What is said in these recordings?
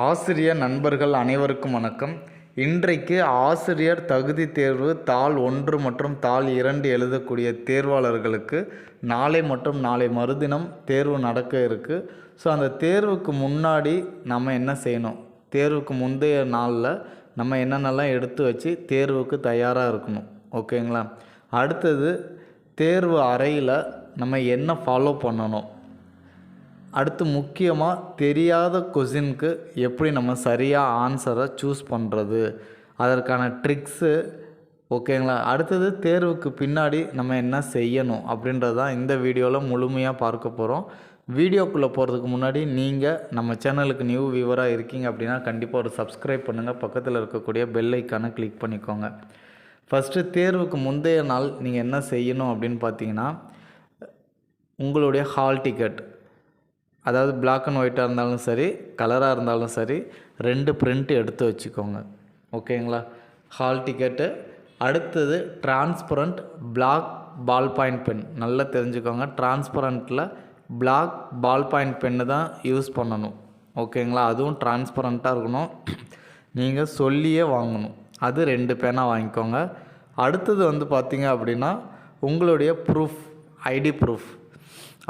ஆசிரியர் நண்பர்கள் அனைவருக்கும் வணக்கம். இன்றைக்கு ஆசிரியர் தகுதி தேர்வு தாள் ஒன்று மற்றும் தாள் இரண்டு எழுதக்கூடிய தேர்வாளர்களுக்கு நாளை மற்றும் நாளை மறுதினம் தேர்வு நடக்க இருக்குது ஸோ அந்த தேர்வுக்கு முன்னாடி நம்ம என்ன செய்யணும்? தேர்வுக்கு முந்தைய நாளில் நம்ம என்னென்னலாம் எடுத்து வச்சு தேர்வுக்கு தயாராக இருக்கணும். ஓகேங்களா அடுத்தது தேர்வு அறையில் நம்ம என்ன ஃபாலோ பண்ணணும்? அடுத்து முக்கியமாக தெரியாத கொஷினுக்கு எப்படி நம்ம சரியாக ஆன்சரை சூஸ் பண்ணுறது அதற்கான ட்ரிக்ஸு ஓகேங்களா அடுத்தது தேர்வுக்கு பின்னாடி நம்ம என்ன செய்யணும் அப்படின்றது தான் இந்த வீடியோவில் முழுமையாக பார்க்க போகிறோம் வீடியோக்குள்ளே போகிறதுக்கு முன்னாடி நீங்கள் நம்ம சேனலுக்கு நியூ வியூவராக இருக்கீங்க அப்படின்னா கண்டிப்பாக ஒரு சப்ஸ்கிரைப் பண்ணுங்கள் பக்கத்தில் இருக்கக்கூடிய பெல் ஐக்கானை கிளிக் பண்ணிக்கோங்க. ஃபஸ்ட்டு தேர்வுக்கு முந்தைய நாள் நீங்கள் என்ன செய்யணும் அப்படின்னு பார்த்தீங்கன்னா உங்களுடைய ஹால் டிக்கெட் அதாவது பிளாக் அண்ட் ஒயிட்டாக இருந்தாலும் சரி கலராக இருந்தாலும் சரி ரெண்டு பிரிண்ட்டு எடுத்து வச்சுக்கோங்க. ஓகேங்களா ஹால் டிக்கெட்டு அடுத்தது transparent black ball point pen நல்லா தெரிஞ்சுக்கோங்க. டிரான்ஸ்பரண்ட்டில் பிளாக் பால் பாயிண்ட் பென்னு தான் யூஸ் பண்ணணும். ஓகேங்களா அதுவும் டிரான்ஸ்பரண்ட்டாக இருக்கணும். நீங்கள் சொல்லியே வாங்கணும். அது ரெண்டு பேனாக வாங்கிக்கோங்க. அடுத்தது வந்து பார்த்திங்க அப்படின்னா உங்களுடைய proof ID proof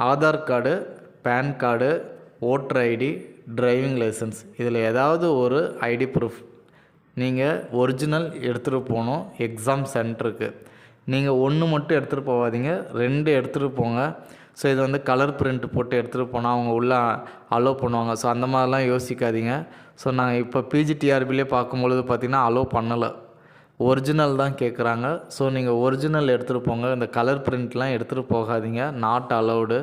Aadhaar card pan card voter ID driving licence. இதில் ஏதாவது ஒரு ஐடி ப்ரூஃப். நீங்கள் ஒரிஜினல் எடுத்துகிட்டு போகணும். எக்ஸாம் சென்டருக்கு. நீங்கள் ஒன்று மட்டும் எடுத்துகிட்டு போகாதீங்க. ரெண்டு எடுத்துகிட்டு போங்க. ஸோ இது வந்து கலர் பிரிண்ட் போட்டு எடுத்துகிட்டு போனால் அவங்க உள்ளே அலோவ் பண்ணுவாங்க. ஸோ அந்த மாதிரிலாம் யோசிக்காதீங்க. ஸோ நாங்கள் இப்போ பிஜிடிஆர்பிலே பார்க்கும்பொழுது பார்த்திங்கன்னா அலோவ் பண்ணலை. ஒரிஜினல் தான் கேட்குறாங்க ஸோ நீங்கள் ஒரிஜினல் எடுத்துகிட்டு போங்க. இந்த கலர் பிரிண்ட்லாம் எடுத்துகிட்டு போகாதீங்க. நாட் அலௌடு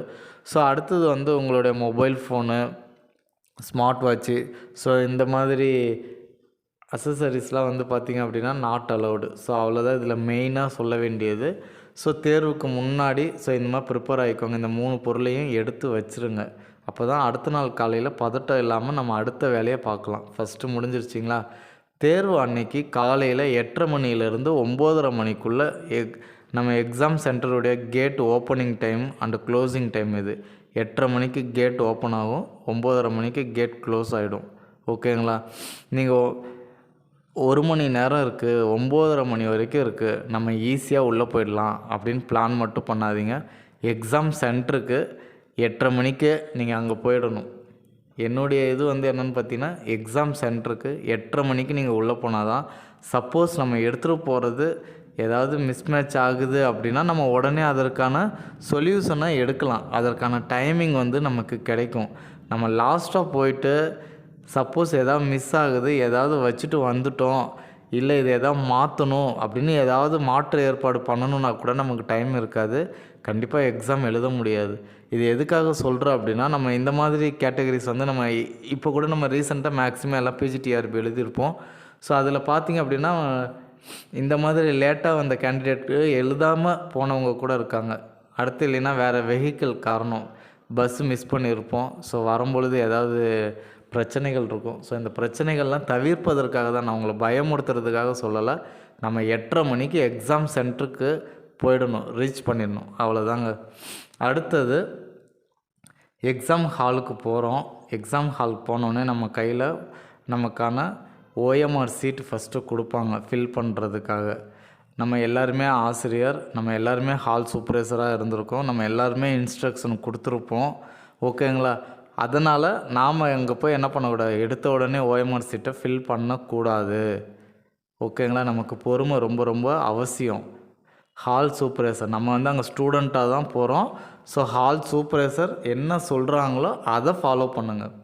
ஸோ அடுத்தது வந்து உங்களுடைய mobile phone smart watch so இந்த மாதிரி அசசரிஸ்லாம் வந்து பார்த்திங்க அப்படின்னா நாட் அலவுடு ஸோ அவ்வளோதான் இதில் மெயினாக சொல்ல வேண்டியது. ஸோ தேர்வுக்கு முன்னாடி ஸோ இந்த மாதிரி ப்ரிப்பேர் ஆகிக்கோங்க இந்த மூணு பொருளையும் எடுத்து வச்சுருங்க. அப்போ தான் அடுத்த நாள் காலையில் பதட்டம் இல்லாமல் நம்ம அடுத்த வேலையை பார்க்கலாம். ஃபஸ்ட்டு முடிஞ்சிருச்சிங்களா? தேர்வு அன்னைக்கு காலையில் எட்டரை மணிலேருந்து ஒம்போதரை மணிக்குள்ளே எக் நம்ம exam சென்டருடைய gate opening time and closing time இது. எட்டரை மணிக்கு கேட் ஓப்பன் ஆகும். ஒம்போதரை மணிக்கு கேட் க்ளோஸ் ஆகிடும் ஓகேங்களா நீங்கள் ஒரு மணி நேரம் இருக்குது ஒம்போதரை மணி வரைக்கும் இருக்குது நம்ம ஈஸியாக உள்ளே போயிடலாம் அப்படின்னு பிளான் மட்டும் பண்ணாதீங்க. எக்ஸாம் சென்டருக்கு எட்டரை மணிக்கு நீங்கள் அங்கே போயிடணும். என்னுடைய இது வந்து என்னென்னு பார்த்தீங்கன்னா எக்ஸாம் சென்டருக்கு எட்டரை மணிக்கு நீங்கள் உள்ளே போனால் தான் சப்போஸ் நம்ம எடுத்துகிட்டு போகிறது ஏதாவது மிஸ்மேட்ச் ஆகுது அப்படின்னா நம்ம உடனே அதற்கான சொல்யூஷனை எடுக்கலாம். அதற்கான டைமிங் வந்து நமக்கு கிடைக்கும். நம்ம லாஸ்ட்டாக போயிட்டு சப்போஸ் ஏதாவது மிஸ் ஆகுது ஏதாவது வச்சுட்டு வந்துட்டோம் இல்லை இது எதாவது மாற்றணும் அப்படின்னு ஏதாவது மாற்று ஏற்பாடு பண்ணணுன்னா கூட நமக்கு டைம் இருக்காது. கண்டிப்பாக எக்ஸாம் எழுத முடியாது. இது எதுக்காக சொல்கிறோம் அப்படின்னா நம்ம இந்த மாதிரி கேட்டகரிஸ் வந்து நம்ம இப்போ கூட நம்ம ரீசெண்டாக மேக்ஸிமம் எல்லாம் பிஜிடிஆர்பி எழுதியிருப்போம். ஸோ அதில் பார்த்தீங்க அப்படின்னா இந்த மாதிரி லேட்டாக வந்த கேண்டிடேட்டு எழுதாமல் போனவங்க கூட இருக்காங்க. அடுத்து இல்லைன்னா வேறு வெஹிக்கிள் காரணம். பஸ் மிஸ் பண்ணியிருப்போம் ஸோ வரும்பொழுது ஏதாவது பிரச்சனைகள் இருக்கும். ஸோ இந்த பிரச்சனைகள்லாம் தவிர்ப்பதற்காக தான் நான் உங்களை பயமுறுத்துறதுக்காக சொல்லலை. நம்ம எட்டரை மணிக்கு எக்ஸாம் சென்டருக்கு போயிடணும். ரீச் பண்ணிடணும். அவ்வளோதாங்க அடுத்தது எக்ஸாம் ஹாலுக்கு போகிறோம் எக்ஸாம் ஹால் போனோடனே நம்ம கையில் நமக்கான ஓஎம்ஆர் சீட் ஃபஸ்ட்டு கொடுப்பாங்க ஃபில் பண்ணுறதுக்காக நம்ம எல்லாருமே ஆசிரியர் நம்ம எல்லாருமே ஹால் சூப்பர்வைசராக இருந்திருக்கோம். நம்ம எல்லாருமே இன்ஸ்ட்ரக்ஷன் கொடுத்துருப்போம். ஓகேங்களா அதனால் நாம் அங்கே போய் என்ன பண்ணக்கூடாது எடுத்த உடனே ஓஎம்ஆர் சீட்டை ஃபில் பண்ணக்கூடாது. ஓகேங்களா நமக்கு பொறுமை ரொம்ப ரொம்ப அவசியம். ஹால் சூப்பர்வைசர் நம்ம வந்து அங்கே ஸ்டூடெண்ட்டாக தான் போகிறோம் ஸோ ஹால் சூப்பர்வைசர் என்ன சொல்கிறாங்களோ அதை ஃபாலோ பண்ணுங்கள்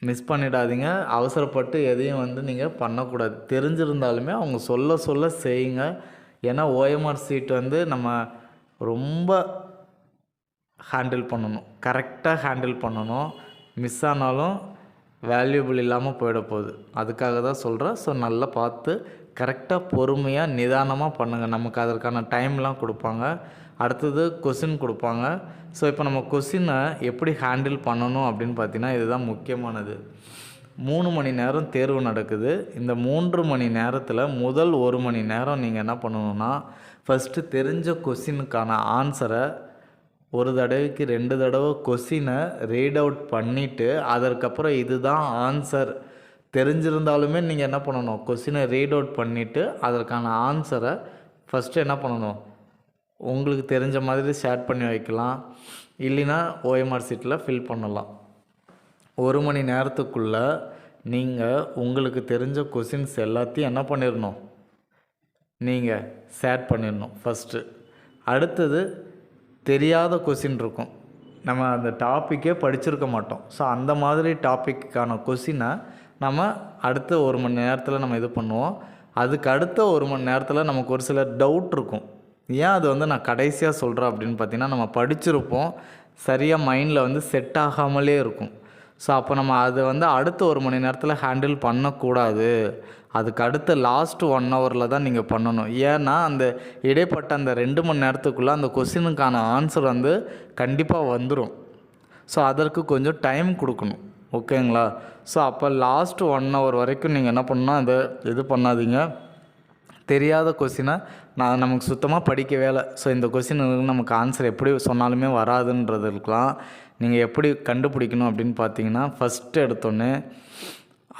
மிஸ் பண்ணிடாதீங்க. அவசரப்பட்டு எதையும் வந்து நீங்கள் பண்ணக்கூடாது. தெரிஞ்சிருந்தாலுமே அவங்க சொல்ல சொல்ல செய்யுங்க. ஏன்னா ஓஎம்ஆர் சீட் வந்து நம்ம ரொம்ப ஹேண்டில் பண்ணணும். கரெக்டாக ஹேண்டில் பண்ணணும். மிஸ் ஆனாலும் வேல்யூபிள் இல்லாமல் போயிட போகுது. அதுக்காக தான் சொல்கிறேன் ஸோ நல்லா பார்த்து கரெக்டாக பொறுமையாக நிதானமாக பண்ணுங்கள் நமக்கு அதற்கான டைம்லாம் கொடுப்பாங்க. அடுத்தது கொஷின் கொடுப்பாங்க. ஸோ இப்போ நம்ம கொஷினை எப்படி ஹேண்டில் பண்ணணும் அப்படின்னு பார்த்தீங்கன்னா இதுதான் முக்கியமானது. மூணு மணி நேரம் தேர்வு நடக்குது. இந்த மூன்று மணி நேரத்தில் முதல் ஒரு மணி நேரம் நீங்கள் என்ன பண்ணணுன்னா ஃபஸ்ட்டு தெரிஞ்ச கொஷினுக்கான ஆன்சரை ஒரு தடவைக்கு ரெண்டு தடவை கொஸ்டினை ரீட் அவுட் பண்ணிவிட்டு அதற்கப்புறம் இதுதான் ஆன்சர் தெரிஞ்சிருந்தாலுமே நீங்கள் என்ன பண்ணணும்? கொஸ்டினை ரீட் அவுட் பண்ணிவிட்டு அதற்கான ஆன்சரை ஃபஸ்ட்டு என்ன பண்ணணும்? உங்களுக்கு தெரிஞ்ச மாதிரி ஷேர் பண்ணி வைக்கலாம். இல்லைன்னா ஓஎம்ஆர் சீட்டில் ஃபில் பண்ணலாம். ஒரு மணி நேரத்துக்குள்ளே நீங்கள் உங்களுக்கு தெரிஞ்ச கொஷின்ஸ் எல்லாத்தையும் என்ன பண்ணிடணும் நீங்கள் ஷேர் பண்ணிடணும் ஃபஸ்ட்டு அடுத்தது தெரியாத கொஷின் இருக்கும். நம்ம அந்த டாப்பிக்கே படிச்சிருக்க மாட்டோம். ஸோ அந்த மாதிரி டாப்பிக்கான கொஷினை நம்ம அடுத்த ஒரு மணி நேரத்தில் நம்ம இது பண்ணுவோம். அதுக்கு அடுத்த ஒரு மணி நேரத்தில் நமக்கு ஒரு சில டவுட் இருக்கும். ஏன் அது வந்து நான் கடைசியாக சொல்கிறேன் அப்படின்னு பார்த்தீங்கன்னா நம்ம படிச்சிருப்போம். சரியாக மைண்டில் வந்து செட் ஆகாமலே இருக்கும். ஸோ அப்போ நம்ம அதை வந்து அடுத்த ஒரு மணி நேரத்தில் ஹேண்டில் பண்ணக்கூடாது. அதுக்கு அடுத்த லாஸ்ட் ஒன் ஹவரில் தான் நீங்கள் பண்ணணும். ஏன்னா அந்த இடைப்பட்ட அந்த ரெண்டு மணி நேரத்துக்குள்ளே அந்த கொஸ்டினுக்கான ஆன்சர் வந்து கண்டிப்பாக வந்துடும் ஸோ அதற்கு கொஞ்சம் டைம் கொடுக்கணும். ஓகேங்களா ஸோ அப்போ லாஸ்ட் ஒன் ஹவர் வரைக்கும் நீங்கள் என்ன பண்ணணும் அதை இது பண்ணாதீங்க. தெரியாத கொஸ்டினை நான் நமக்கு சுத்தமாக படிக்க வேலை ஸோ இந்த கொஸ்டினுக்கு நமக்கு ஆன்சர் எப்படி சொன்னாலுமே வராதுன்றதுக்கெலாம் நீங்கள் எப்படி கண்டுபிடிக்கணும் அப்படின்னு பார்த்தீங்கன்னா ஃபஸ்ட்டு எடுத்தோன்னே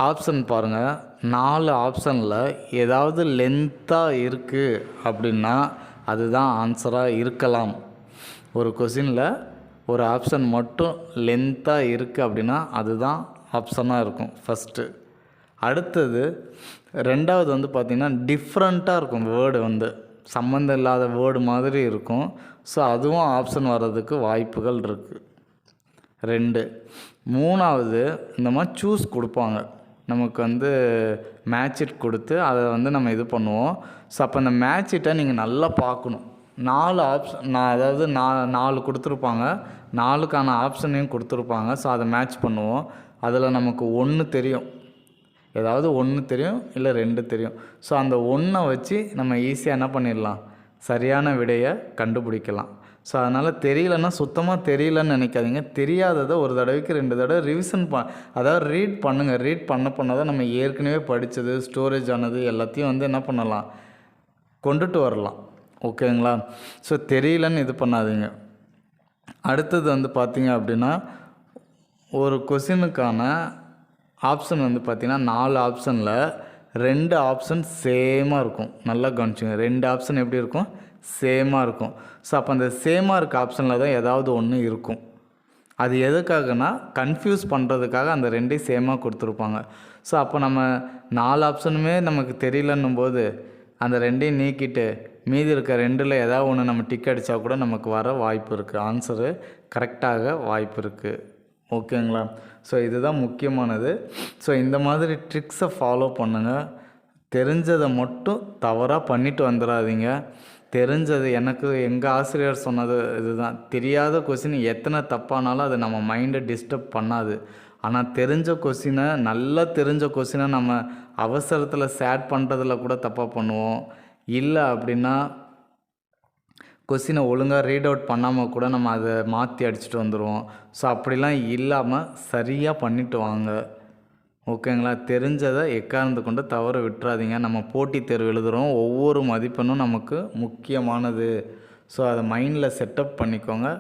ஆப்ஷன் பாருங்கள் நாலு ஆப்ஷனில் ஏதாவது லென்த்தாக இருக்குது அப்படின்னா அதுதான் ஆன்சராக இருக்கலாம். ஒரு கொஷினில் ஒரு ஆப்ஷன் மட்டும் லென்த்தாக இருக்குது அப்படின்னா அதுதான் ஆப்ஷனாக இருக்கும் ஃபஸ்ட்டு அடுத்தது ரெண்டாவது வந்து பார்த்திங்கன்னா டிஃப்ரெண்ட்டாக இருக்கும் வேர்டு வந்து. சம்மந்தம் இல்லாத வேர்டு மாதிரி இருக்கும். ஸோ அதுவும் ஆப்ஷன் வர்றதுக்கு வாய்ப்புகள் இருக்குது ரெண்டு. மூணாவது இந்த மாதிரி சூஸ் கொடுப்பாங்க. நமக்கு வந்து மேட்சிட் கொடுத்து அதை வந்து நம்ம இது பண்ணுவோம். ஸோ அப்போ அந்த மேட்சிட்டை நீங்கள் நல்லா பார்க்கணும். நாலு ஆப்ஷன் நான் அதாவது நா நாலு கொடுத்துருப்பாங்க. நாலுக்கான ஆப்ஷனையும் கொடுத்துருப்பாங்க. ஸோ அதை மேட்ச் பண்ணுவோம். அதில் நமக்கு ஒன்று தெரியும். ஏதாவது ஒன்று தெரியும் இல்லை ரெண்டு தெரியும். ஸோ அந்த ஒன்றை வச்சு நம்ம ஈஸியாக என்ன பண்ணிடலாம்? சரியான விடையை கண்டுபிடிக்கலாம். ஸோ அதனால் தெரியலன்னா சுத்தமாக தெரியலன்னு நினைக்காதீங்க. தெரியாததை ஒரு தடவைக்கு ரெண்டு தடவை ரிவிஷன் ப அதாவது ரீட் பண்ணுங்கள் ரீட் பண்ண பண்ண தான் நம்ம ஏற்கனவே படித்தது ஸ்டோரேஜ் ஆனது எல்லாத்தையும் வந்து என்ன பண்ணலாம்? கொண்டுட்டு வரலாம். ஓகேங்களா? ஸோ தெரியலன்னு இது பண்ணாதீங்க. அடுத்தது வந்து பார்த்தீங்க அப்படின்னா ஒரு கொஷினுக்கான ஆப்ஷன் வந்து பார்த்திங்கன்னா நாலு ஆப்ஷனில் ரெண்டு ஆப்ஷன் சேமாக இருக்கும். நல்லா கவனிச்சுங்க. ரெண்டு ஆப்ஷன் எப்படி இருக்கும்? சேமாக இருக்கும். ஸோ அப்போ அந்த சேமாக இருக்க ஆப்ஷனில் தான் ஏதாவது ஒன்று இருக்கும். அது எதுக்காகனா கன்ஃபியூஸ் பண்ணுறதுக்காக அந்த ரெண்டையும் சேமாக கொடுத்துருப்பாங்க. ஸோ அப்போ நம்ம நாலு ஆப்ஷனுமே நமக்கு தெரியலன்னும் போது அந்த ரெண்டையும் நீக்கிட்டு மீதி இருக்க ரெண்டில் ஏதாவது ஒன்று நம்ம டிக் அடித்தா கூட நமக்கு வர வாய்ப்பு இருக்குது ஆன்சரு கரெக்டாக வாய்ப்பு இருக்குது ஓகேங்களா? ஸோ இதுதான் முக்கியமானது. ஸோ இந்த மாதிரி ட்ரிக்ஸை ஃபாலோ பண்ணுங்கள் தெரிஞ்சதை மட்டும் தவறாக பண்ணிட்டு வந்துடாதீங்க தெரிஞ்சது எனக்கு எங்கள் ஆசிரியர் சொன்னது இதுதான். தெரியாத கொஸ்டின் எத்தனை தப்பானாலும் அது நம்ம மைண்டை டிஸ்டர்ப் பண்ணாது. ஆனால் தெரிஞ்ச கொஸ்டினை நல்லா தெரிஞ்ச கொஸ்டினை நம்ம அவசரத்தில் சேட் பண்ணுறதுல கூட தப்பாக பண்ணுவோம். இல்லை அப்படின்னா கொஸ்டினை ஒழுங்காக ரீட் அவுட் பண்ணாமல் கூட நம்ம அதை மாற்றி அடிச்சுட்டு வந்துடுவோம் ஸோ அப்படிலாம் இல்லாமல் சரியாக பண்ணிட்டு வாங்க. ஓகேங்களா தெரிஞ்சதை எக்காரணத்தை கொண்டு தவற விட்டுறாதீங்க. நம்ம போட்டித் தேர்வு எழுதுகிறோம் ஒவ்வொரு மதிப்பெண்ணும் நமக்கு முக்கியமானது. ஸோ அதை மைண்டில் செட்டப் பண்ணிக்கோங்க.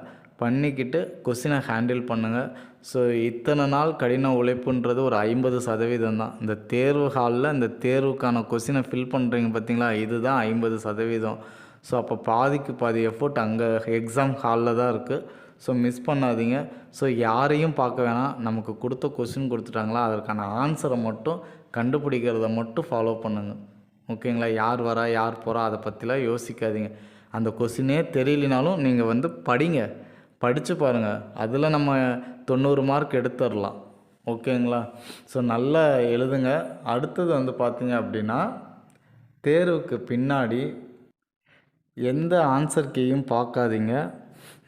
பண்ணிக்கிட்டு கொஸ்டினை ஹேண்டில் பண்ணுங்கள் ஸோ இத்தனை நாள் கடின உழைப்புன்றது ஒரு ஐம்பது சதவீதம் தான். இந்த தேர்வு ஹாலில் இந்த தேர்வுக்கான கொஸ்டினை ஃபில் பண்ணுறீங்க பார்த்தீங்களா இதுதான் ஐம்பது சதவீதம். ஸோ அப்போ பாதிக்கு பாதி எஃபோர்ட் அங்கே எக்ஸாம் ஹாலில் தான் இருக்குது ஸோ மிஸ் பண்ணாதீங்க. ஸோ யாரையும் பார்க்க வேணாம். நமக்கு கொடுத்த கொஸ்டின் கொடுத்துட்டாங்களா? அதற்கான ஆன்சரை மட்டும் கண்டுபிடிக்கிறத மட்டும் ஃபாலோ பண்ணுங்கள் ஓகேங்களா? யார் வரா? யார் போகிறா அதை பற்றிலாம் யோசிக்காதீங்க. அந்த கொஸ்டினே தெரியலனாலும் நீங்கள் வந்து படிங்க. படித்து பாருங்கள் அதில் நம்ம தொண்ணூறு மார்க் எடுத்துடலாம். ஓகேங்களா? ஸோ நல்லா எழுதுங்க. அடுத்தது வந்து பார்த்தீங்க அப்படின்னா தேர்வுக்கு பின்னாடி எந்த ஆன்சர் கீயும் பார்க்காதீங்க.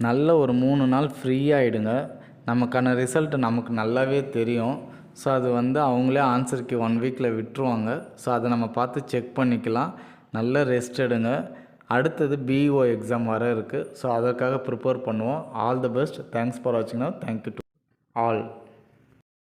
நல்ல ஒரு மூணு நாள் ஃப்ரீயாகிடுங்க நமக்கான ரிசல்ட் நமக்கு நல்லாவே தெரியும். ஸோ அது வந்து அவங்களே ஆன்சருக்கு ஒன் வீக்கில் விட்டுருவாங்க. ஸோ அதை நம்ம பார்த்து செக் பண்ணிக்கலாம். நல்ல ரெஸ்ட் எடுங்க. அடுத்தது பிஓ எக்ஸாம் வர இருக்குது ஸோ அதற்காக ப்ரிப்பேர் பண்ணுவோம். All the best thanks for வாட்சிங்னா thank you to all